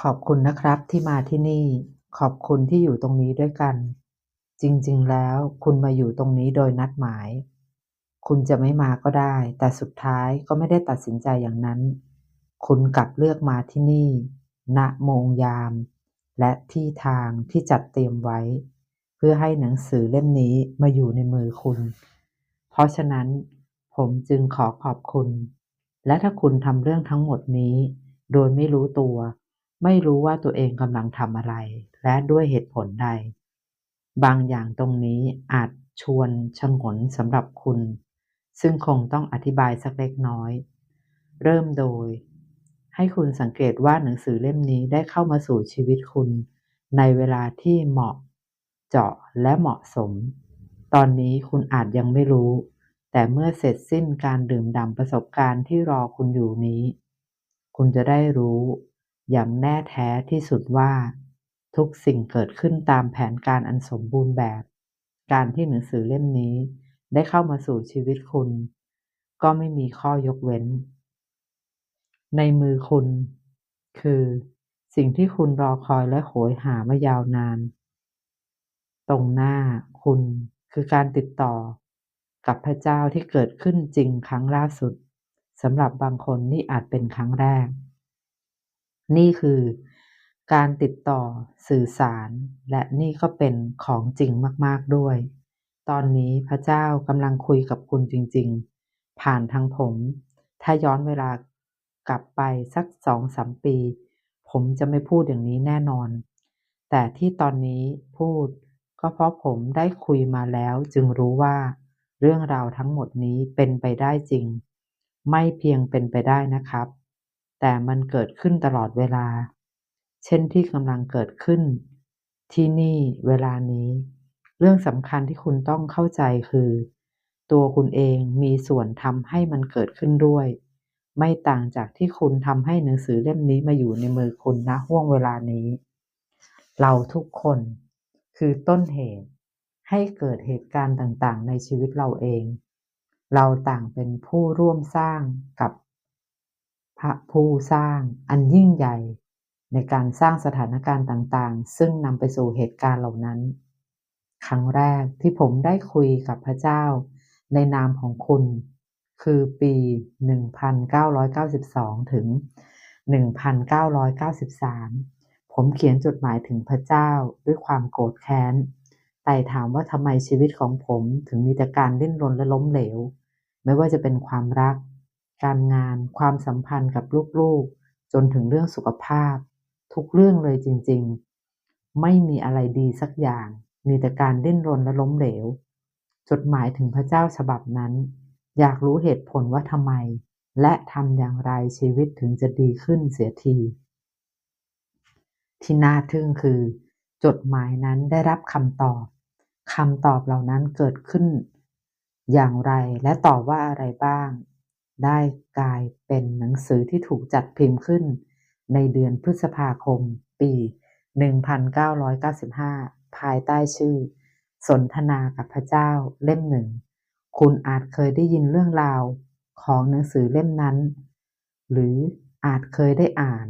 ขอบคุณนะครับที่มาที่นี่ ขอบคุณที่อยู่ตรงนี้ด้วยกัน จริงๆ แล้วคุณมาอยู่ตรงนี้โดยนัดหมาย คุณจะไม่มาก็ได้ แต่สุดท้ายก็ไม่ได้ตัดสินใจอย่างนั้น คุณกลับเลือกมาที่นี่ ณ โมงยาม และที่ทางที่จัดเตรียมไว้ เพื่อให้หนังสือเล่มนี้มาอยู่ในมือคุณ เพราะฉะนั้น ผมจึงขอขอบคุณ และถ้าคุณทำเรื่องทั้งหมดนี้ โดยไม่รู้ตัว ไม่รู้ว่าตัวเองกำลังทำอะไร และด้วยเหตุผลใด บางอย่างตรงนี้อาจชวนชงนสำหรับคุณ ซึ่งคงต้องอธิบายสักเล็กน้อย เริ่มโดย ให้คุณสังเกตว่าหนังสือเล่มนี้ได้เข้ามาสู่ชีวิตคุณ ในเวลาที่เหมาะ เจาะและเหมาะสม ตอนนี้คุณอาจยังไม่รู้ แต่เมื่อเสร็จสิ้นการดื่มด่ำประสบการณ์ที่รอคุณอยู่นี้ คุณจะได้รู้ อย่างแน่แท้ที่สุดว่า ทุกสิ่งเกิดขึ้นตามแผนการอันสมบูรณ์แบบ การที่หนังสือเล่มนี้ได้เข้ามาสู่ชีวิตคุณ ก็ไม่มีข้อยกเว้น ในมือคุณ คือสิ่งที่คุณรอคอยและโหยหามายาวนาน ตรงหน้าคุณคือการติดต่อ กับพระเจ้าที่เกิดขึ้นจริงครั้งล่าสุดสำหรับบางคนนี่อาจเป็นครั้งแรก นี่คือการติดต่อสื่อสาร และนี่ก็เป็นของจริงมาก ๆ ด้วย ตอนนี้พระเจ้ากำลังคุยกับคุณจริง ๆ ผ่านทางผม ถ้าย้อนเวลากลับไปสักสองสามปี ผมจะไม่พูดอย่างนี้แน่นอน แต่ที่ตอนนี้พูดก็เพราะผมได้คุยมาแล้วจึงรู้ว่า เรื่องราวทั้งหมดนี้เป็นไปได้จริง ไม่เพียงเป็นไปได้นะครับ แต่มันเกิดขึ้นตลอดเวลา เช่นที่กำลังเกิดขึ้น ที่นี่เวลานี้ เรื่องสำคัญที่คุณต้องเข้าใจคือ ตัวคุณเองมีส่วนทำให้มันเกิดขึ้นด้วย ไม่ต่างจากที่คุณทำให้หนังสือเล่มนี้มาอยู่ในมือคุณณห่วงเวลานี้ เราทุกคนคือต้นเหตุให้เกิดเหตุการณ์ต่างๆ ในชีวิตเราเอง เราต่างเป็นผู้ร่วมสร้างกับ ระผู้สร้างอันยิ่งใหญ่ ในการสร้างสถานการณ์ต่างๆ ซึ่งนำไปสู่เหตุการณ์เหล่านั้น ครั้งแรกที่ผมได้คุยกับพระเจ้า ในนามของคุณ คือปี 1992 ถึง 1993 ผมเขียนจดหมายถึงพระเจ้าด้วยความโกรธแค้นไต่ถามว่าทำไมชีวิตของผมถึงมีแต่การดิ้นรนและล้มเหลว ไม่ว่าจะเป็นความรัก การงาน ความสัมพันธ์กับลูกๆ จนถึงเรื่องสุขภาพ ทุกเรื่องเลยจริงๆ ไม่มีอะไรดีสักอย่าง มีแต่การดิ้นรนและล้มเหลว จดหมายถึงพระเจ้าฉบับนั้น อยากรู้เหตุผลว่าทำไม และทำอย่างไรชีวิตถึงจะดีขึ้นเสียที ที่น่าทึ่งคือ จดหมายนั้นได้รับคำตอบคำตอบเหล่านั้นเกิดขึ้น อย่างไรและตอบว่าอะไรบ้าง ได้กลายเป็นหนังสือที่ถูกจัดพิมพ์ขึ้น ในเดือนพฤษภาคม ปี 1995 ภายใต้ชื่อ สนทนากับพระเจ้าเล่มหนึ่ง คุณอาจเคยได้ยินเรื่องราวของหนังสือเล่มนั้น หรืออาจเคยได้อ่าน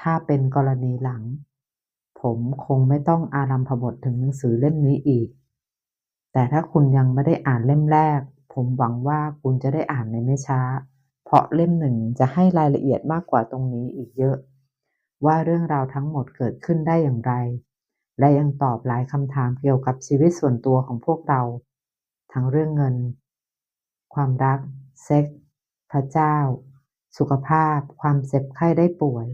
ถ้าเป็นกรณีหลัง ผมคงไม่ต้องอารัมพบทถึงหนังสือเล่มนี้อีก แต่ถ้าคุณยังไม่ได้อ่านเล่มแรก ผมหวังว่าคุณจะได้อ่านในไม่ช้า เพราะเล่มหนึ่งจะให้รายละเอียดมากกว่าตรงนี้อีกเยอะ ว่าเรื่องราวทั้งหมดเกิดขึ้นได้อย่างไร และยังตอบหลายคำถามเกี่ยวกับชีวิตส่วนตัวของพวกเรา ทั้งเรื่องเงิน ความรัก เซ็กพระเจ้า สุขภาพ ความเจ็บไข้ได้ป่วย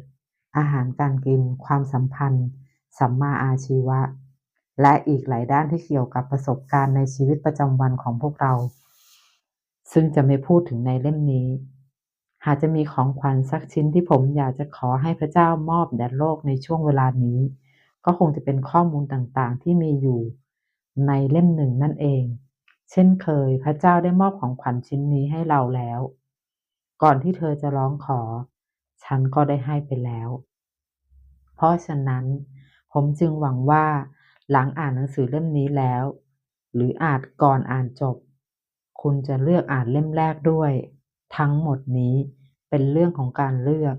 อาหารการกิน ความสัมพันธ์ สัมมาอาชีวะ และอีกหลายด้านที่เกี่ยวกับประสบการณ์ในชีวิตประจำวันของพวกเรา ซึ่งจะไม่พูดถึงในเล่มนี้ หากจะมีของขวัญสักชิ้นที่ผมอยากจะขอให้พระเจ้ามอบแด่โลกในช่วงเวลานี้ ก็คงจะเป็นข้อมูลต่างๆ ที่มีอยู่ในเล่มหนึ่งนั่นเอง เช่นเคยพระเจ้าได้มอบของขวัญชิ้นนี้ให้เราแล้ว ก่อนที่เธอจะร้องขอ ฉันก็ได้ให้ไปแล้ว เพราะฉะนั้น ผมจึงหวังว่าหลังอ่านหนังสือเล่มนี้แล้ว หรืออาจก่อนอ่านจบ คุณจะเลือกอ่านเล่มแรกด้วย ทั้งหมดนี้เป็นเรื่องของการเลือก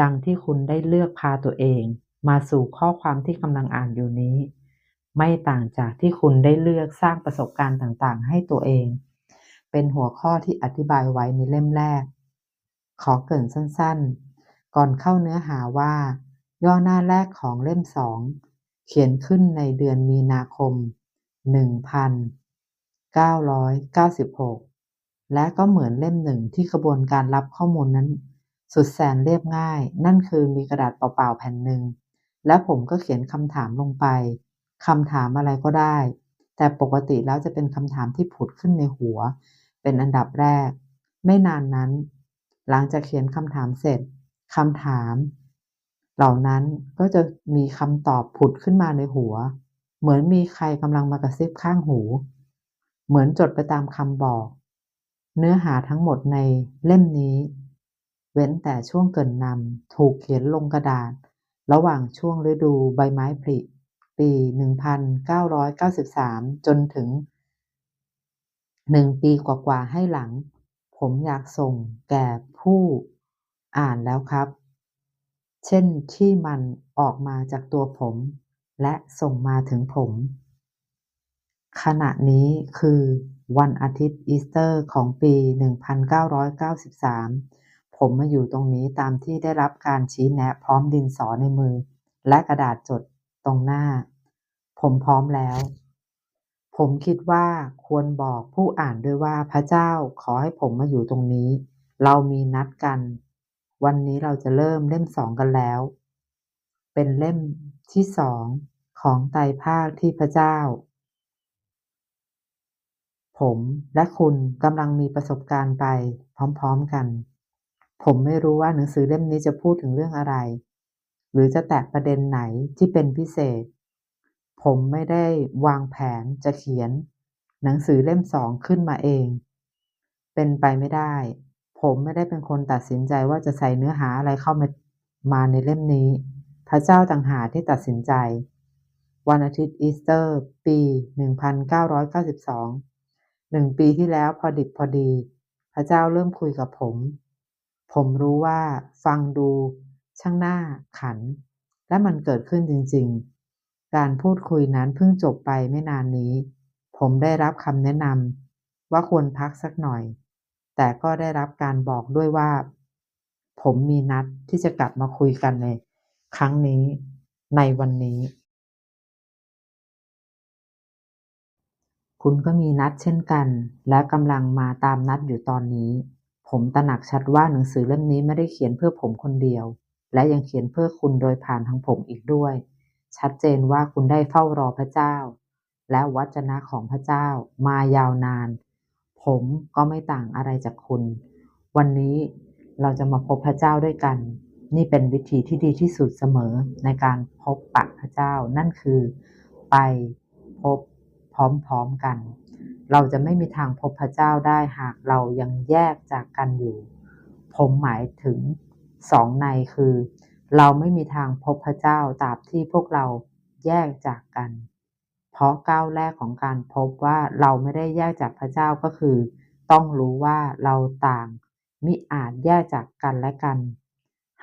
ดังที่คุณได้เลือกพาตัวเอง มาสู่ข้อความที่กำลังอ่านอยู่นี้ ไม่ต่างจากที่คุณได้เลือกสร้างประสบการณ์ต่างๆ ให้ตัวเอง เป็นหัวข้อที่อธิบายไว้ในเล่มแรก ขอเกริ่นสั้นๆ ก่อนเข้าเนื้อหาว่า ย่อหน้าแรกของเล่มสองเขียนขึ้นในเดือนมีนาคม 1996และก็เหมือนเล่มหนึ่งที่กระบวนการรับข้อมูลนั้น สุดแสนเรียบง่าย นั่นคือมีกระดาษเปล่าๆแผ่นหนึ่งและผมก็เขียนคำถามลงไปคำถามอะไรก็ได้ แต่ปกติแล้วจะเป็นคำถามที่ผุดขึ้นในหัว เป็นอันดับแรก ไม่นานนั้น หลังจากเขียนคำถามเสร็จคำถาม เหล่านั้นก็จะมีคำตอบผุดขึ้นมาในหัว เหมือนมีใครกำลังมากระซิบข้างหู เหมือนจดไปตามคำบอก เนื้อหาทั้งหมดในเล่มนี้ เว้นแต่ช่วงเกินนำถูกเขียนลงกระดาษ ระหว่างช่วงฤดูใบไม้ผลิปี 1993 จนถึงหนึ่งปีกว่าๆให้หลัง ผมอยากส่งแก่ผู้อ่านแล้วครับ เช่นที่มันออกมาจากตัวผม และส่งมาถึงผม ขณะนี้คือวันอาทิตย์อีสเตอร์ของปี 1993 ผมมาอยู่ตรงนี้ตามที่ได้รับการชี้แนะพร้อมดินสอในมือ และกระดาษจดตรงหน้า ผมพร้อมแล้ว ผมคิดว่าควรบอกผู้อ่านด้วยว่าพระเจ้าขอให้ผมมาอยู่ตรงนี้ เรามีนัดกัน วันนี้เราจะเริ่มเล่มสองกันแล้ว เป็นเล่มที่สองของไตรภาคที่พระเจ้า ผมและคุณกำลังมีประสบการณ์ไปพร้อมๆกัน ผมไม่รู้ว่าหนังสือเล่มนี้จะพูดถึงเรื่องอะไร หรือจะแตะประเด็นไหนที่เป็นพิเศษ ผมไม่ได้วางแผนจะเขียน หนังสือเล่มสองขึ้นมาเอง เป็นไปไม่ได้ ผมไม่ได้เป็นคนตัดสินใจว่าจะใส่เนื้อหาอะไรเข้ามามาในเล่มนี้ พระเจ้าต่างหากที่ตัดสินใจ วันอาทิตย์อีสเตอร์ ปี 1992 หนึ่งปีที่แล้วพอดิบพอดี พระเจ้าเริ่มคุยกับผม ผมรู้ว่าฟังดูช่างหน้าขัน และมันเกิดขึ้นจริง ๆ การพูดคุยนั้นเพิ่งจบไปไม่นานนี้ ผมได้รับคำแนะนำว่าควรพักสักหน่อย แต่ก็ได้รับการบอกด้วยว่า ผมมีนัดที่จะกลับมาคุยกันในครั้งนี้ในวันนี้ คุณก็มีนัดเช่นกัน และกำลังมาตามนัดอยู่ตอนนี้ ผมตระหนักชัดว่าหนังสือเล่มนี้ไม่ได้เขียนเพื่อผมคนเดียว และยังเขียนเพื่อคุณโดยผ่านทางผมอีกด้วย ชัดเจนว่าคุณได้เฝ้ารอพระเจ้า และวจนะของพระเจ้ามายาวนาน ผมก็ไม่ต่างอะไรจากคุณ วันนี้เราจะมาพบพระเจ้าด้วยกัน นี่เป็นวิธีที่ดีที่สุดเสมอในการพบปะพระเจ้า นั่นคือไปพบ พร้อมๆกัน เราจะไม่มีทางพบพระเจ้าได้หากเรายังแยกจากกันอยู่ ผมหมายถึงสองในคือ เราไม่มีทางพบพระเจ้าตราบที่พวกเราแยกจากกัน เพราะก้าวแรกของการพบว่าเราไม่ได้แยกจากพระเจ้าก็คือ ต้องรู้ว่าเราต่างมิอาจแยกจากกันและกัน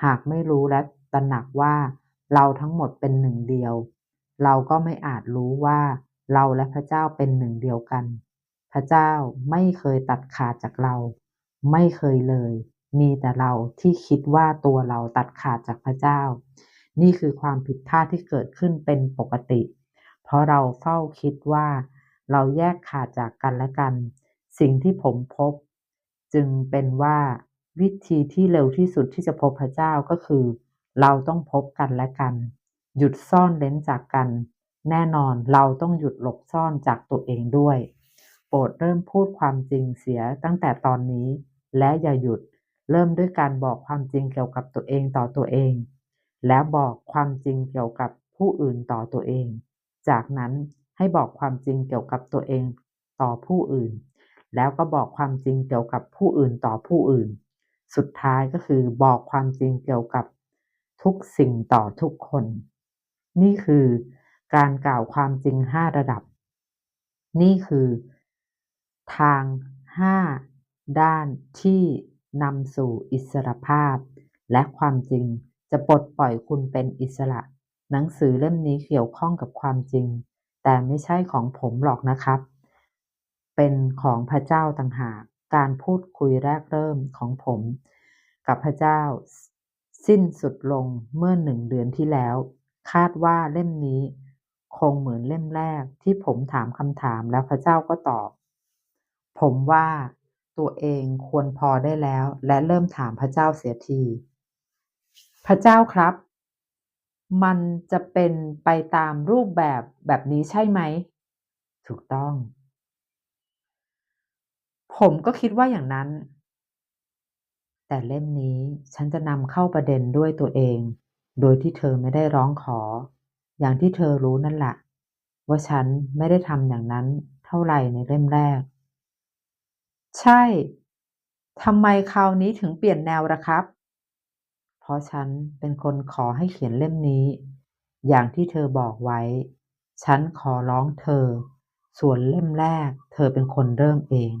หากไม่รู้และตระหนักว่าเราทั้งหมดเป็นหนึ่งเดียว เราก็ไม่อาจรู้ว่า เราและพระเจ้าเป็นหนึ่งเดียวกัน พระเจ้าไม่เคยตัดขาดจากเรา ไม่เคยเลย มีแต่เราที่คิดว่าตัวเราตัดขาดจากพระเจ้า นี่คือความผิดพลาดที่เกิดขึ้นเป็นปกติ เพราะเราเฝ้าคิดว่า เราแยกขาดจากกันและกัน สิ่งที่ผมพบ จึงเป็นว่าวิธีที่เร็วที่สุดที่จะพบพระเจ้าก็คือ เราต้องพบกันและกัน หยุดซ่อนเลนจากกัน แน่นอนเราต้องหยุดหลบซ่อนจากตัวเองด้วย โปรดเริ่มพูดความจริงเสียตั้งแต่ตอนนี้ และอย่าหยุดเริ่มด้วยการบอกความจริงเกี่ยวกับตัวเองต่อตัวเอง แล้วบอกความจริงเกี่ยวกับผู้อื่นต่อตัวเอง จากนั้นให้บอกความจริงเกี่ยวกับตัวเองต่อผู้อื่น แล้วก็บอกความจริงเกี่ยวกับผู้อื่นต่อผู้อื่น สุดท้ายก็คือบอกความจริงเกี่ยวกับทุกสิ่งต่อทุกคน นี่คือ การกล่าวความจริงห้าระดับ นี่คือ ทางห้าด้านที่นำสู่อิสรภาพ และความจริงจะปลดปล่อยคุณเป็นอิสระ หนังสือเล่มนี้เกี่ยวข้องกับความจริง แต่ไม่ใช่ของผมหรอกนะครับ เป็นของพระเจ้าต่างหากการพูดคุยแรกเริ่มของผม กับพระเจ้า สิ้นสุดลงเมื่อหนึ่งเดือนที่แล้ว คาดว่าเล่มนี้ คงเหมือนเล่มแรกที่ผมถามคำถามแล้วพระเจ้าก็ตอบ ผมว่าตัวเองควรพอได้แล้ว และเริ่มถามพระเจ้าเสียที พระเจ้าครับ มันจะเป็นไปตามรูปแบบแบบนี้ใช่ไหม ถูกต้อง ผมก็คิดว่าอย่างนั้น แต่เล่มนี้ฉันจะนำเข้าประเด็นด้วยตัวเอง โดยที่เธอไม่ได้ร้องขอ อย่างที่เธอรู้นั่นแหละ ว่าฉันไม่ได้ทำอย่างนั้นเท่าไหร่ในเล่มแรก ใช่ทำไมคราวนี้ถึงเปลี่ยนแนวละครับ เพราะฉันเป็นคนขอให้เขียนเล่มนี้ อย่างที่เธอบอกไว้ ฉันขอร้องเธอ ส่วนเล่มแรก เธอเป็นคนเริ่มเอง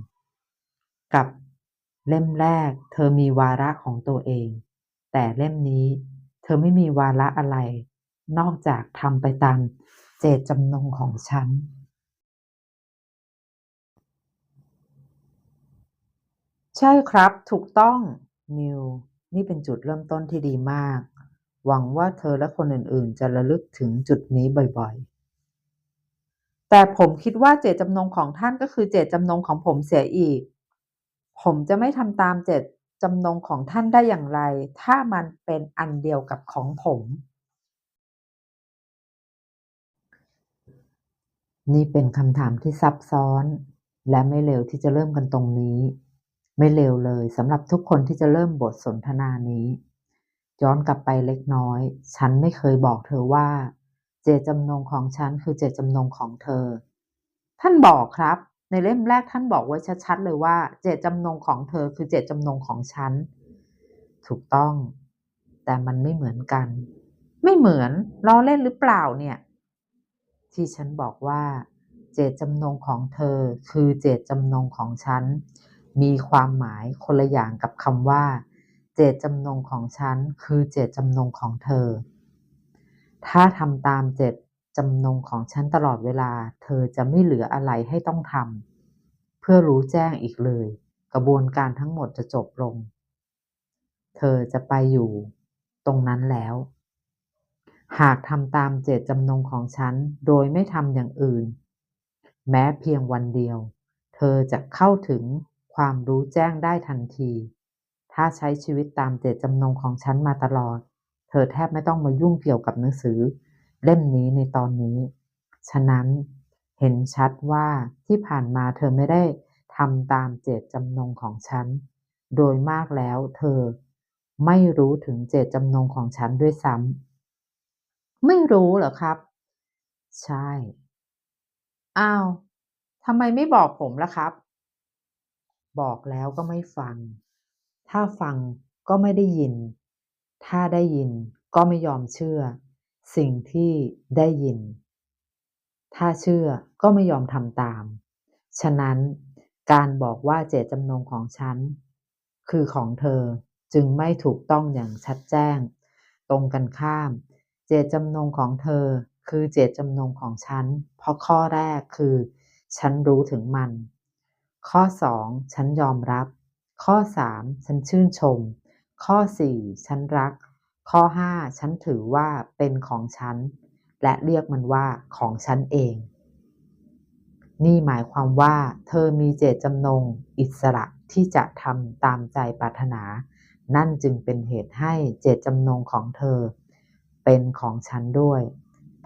กับเล่มแรก เธอมีวาระของตัวเอง แต่เล่มนี้ เธอไม่มีวาระอะไร นอกจากทำไปตามเจตจำนงของฉัน ใช่ครับ ถูกต้อง นิว นี่เป็นจุดเริ่มต้นที่ดีมาก หวังว่าเธอและคนอื่นๆ จะระลึกถึงจุดนี้บ่อยๆ แต่ผมคิดว่าเจตจำนงของท่านก็คือเจตจำนงของผมเสียอีก ผมจะไม่ทำตามเจตจำนงของท่านได้อย่างไร ถ้ามันเป็นอันเดียวกับของผม นี่เป็นคำถามที่ซับซ้อน และไม่เร็วที่จะเริ่มกันตรงนี้ ไม่เร็วเลยสำหรับทุกคนที่จะเริ่มบทสนทนานี้ ย้อนกลับไปเล็กน้อย ฉันไม่เคยบอกเธอว่า เจตจำนงของฉันคือเจตจำนงของเธอ ท่านบอกครับ ในเล่มแรกท่านบอกไว้ชัดๆเลยว่า เจตจำนงของเธอคือเจตจำนงของฉัน ถูกต้อง แต่มันไม่เหมือนกัน ไม่เหมือนล้อเล่นหรือเปล่าเนี่ย ที่ฉันบอกว่า เจตจำนงของเธอ คือเจตจำนงของฉัน มีความหมายคนละอย่างกับคำว่า เจตจำนงของฉัน คือเจตจำนงของเธอ ถ้าทำตามเจตจำนงของฉันตลอดเวลา เธอจะไม่เหลืออะไรให้ต้องทำเพื่อรู้แจ้งอีกเลย กระบวนการทั้งหมดจะจบลง เธอจะไปอยู่ตรงนั้นแล้ว หากทำตามเจตจำนงของฉันโดยไม่ทำอย่างอื่น แม้เพียงวันเดียว เธอจะเข้าถึงความรู้แจ้งได้ทันที ถ้าใช้ชีวิตตามเจตจำนงของฉันมาตลอด เธอแทบไม่ต้องมายุ่งเกี่ยวกับหนังสือ เล่มนี้ในตอนนี้ ฉะนั้นเห็นชัดว่าที่ผ่านมาเธอไม่ได้ทำตามเจตจำนงของฉัน โดยมากแล้วเธอไม่รู้ถึงเจตจำนงของฉันด้วยซ้ำ ไม่รู้เหรอครับ ใช่ อ้าวทำไมไม่บอกผมล่ะครับ บอกแล้วก็ไม่ฟัง ถ้าฟังก็ไม่ได้ยิน ถ้าได้ยินก็ไม่ยอมเชื่อ สิ่งที่ได้ยิน ถ้าเชื่อก็ไม่ยอมทำตาม ฉะนั้นการบอกว่าเจตจำนงของฉัน คือของเธอจึงไม่ถูกต้องอย่างชัดแจ้ง ตรงกันข้าม เจตจำนงของเธอ คือเจตจำนงของฉัน เพราะข้อแรกคือ ฉันรู้ถึงมัน ข้อสองฉันยอมรับ ข้อสามฉันชื่นชม ข้อสี่ฉันรัก ข้อห้าฉันถือว่าเป็นของฉัน และเรียกมันว่าของฉันเอง นี่หมายความว่าเธอมีเจตจำนงอิสระที่จะทำตามใจปรารถนา นั่นจึงเป็นเหตุให้เจตจำนงของเธอ เป็นของฉันด้วย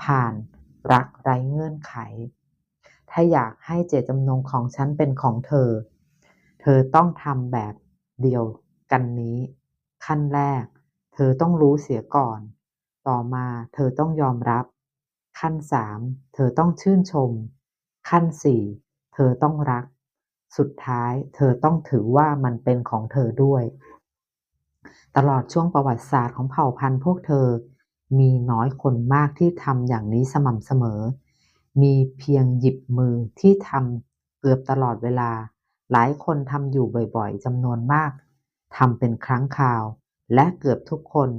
ผ่านรักไร้เงื่อนไข ถ้าอยากให้เจตจำนงของฉันเป็นของเธอ เธอต้องทำแบบเดียวกันนี้ ขั้นแรก เธอต้องรู้เสียก่อน ต่อมาเธอต้องยอมรับ ขั้นสามเธอต้องชื่นชม ขั้นสี่เธอต้องรัก สุดท้ายเธอต้องถือว่ามันเป็นของเธอด้วย ตลอดช่วงประวัติศาสตร์ของเผ่าพันธุ์พวกเธอ มีน้อยคนมากที่ทำอย่างนี้สม่ำเสมอ มีเพียงหยิบมือที่ทำเกือบตลอดเวลา หลายคนทำอยู่บ่อยๆจำนวนมากทำเป็นครั้งคราว และเกือบทุกคน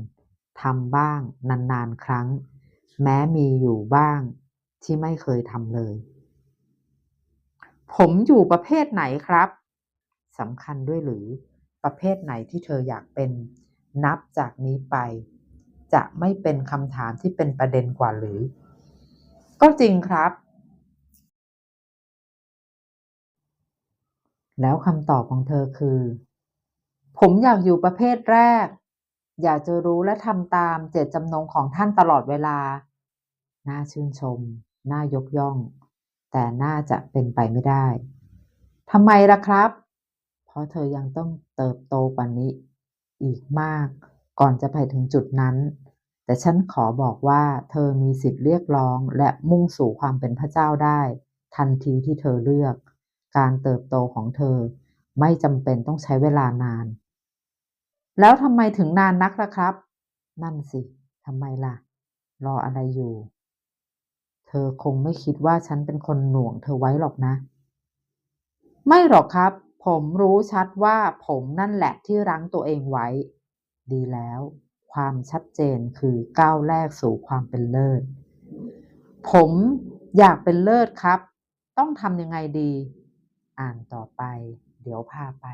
ทำบ้างนานๆครั้ง แม้มีอยู่บ้างที่ไม่เคยทำเลย ผมอยู่ประเภทไหนครับสำคัญด้วยหรือประเภทไหนที่เธออยากเป็น นับจากนี้ไป จะไม่เป็นคำถามที่เป็นประเด็นกว่าหรือ ก็จริงครับ แล้วคำตอบของเธอคือ ผมอยากอยู่ประเภทแรก อยากจะรู้และทำตามเจตจำนงของท่านตลอดเวลา น่าชื่นชม น่ายกย่อง แต่น่าจะเป็นไปไม่ได้ทำไมล่ะครับ เพราะเธอยังต้องเติบโตกว่านี้อีกมาก ก่อนจะไปถึงจุดนั้น แต่ฉันขอบอกว่าเธอมีสิทธิ์เรียกร้องและมุ่งสู่ความเป็นพระเจ้าได้ ทันทีที่เธอเลือก การเติบโตของเธอ ไม่จำเป็นต้องใช้เวลานาน แล้วทำไมถึงนานนักล่ะครับ นั่นสิทำไมล่ะ รออะไรอยู่ เธอคงไม่คิดว่าฉันเป็นคนหน่วงเธอไว้หรอกนะ ไม่หรอกครับ ผมรู้ชัดว่าผมนั่นแหละที่รั้งตัวเองไว้ ดีแล้ว ความชัดเจนคือก้าวแรกสู่ความเป็นเลิศ ผมอยากเป็นเลิศครับ ต้องทำยังไงดี อ่านต่อไป เดี๋ยวพาไป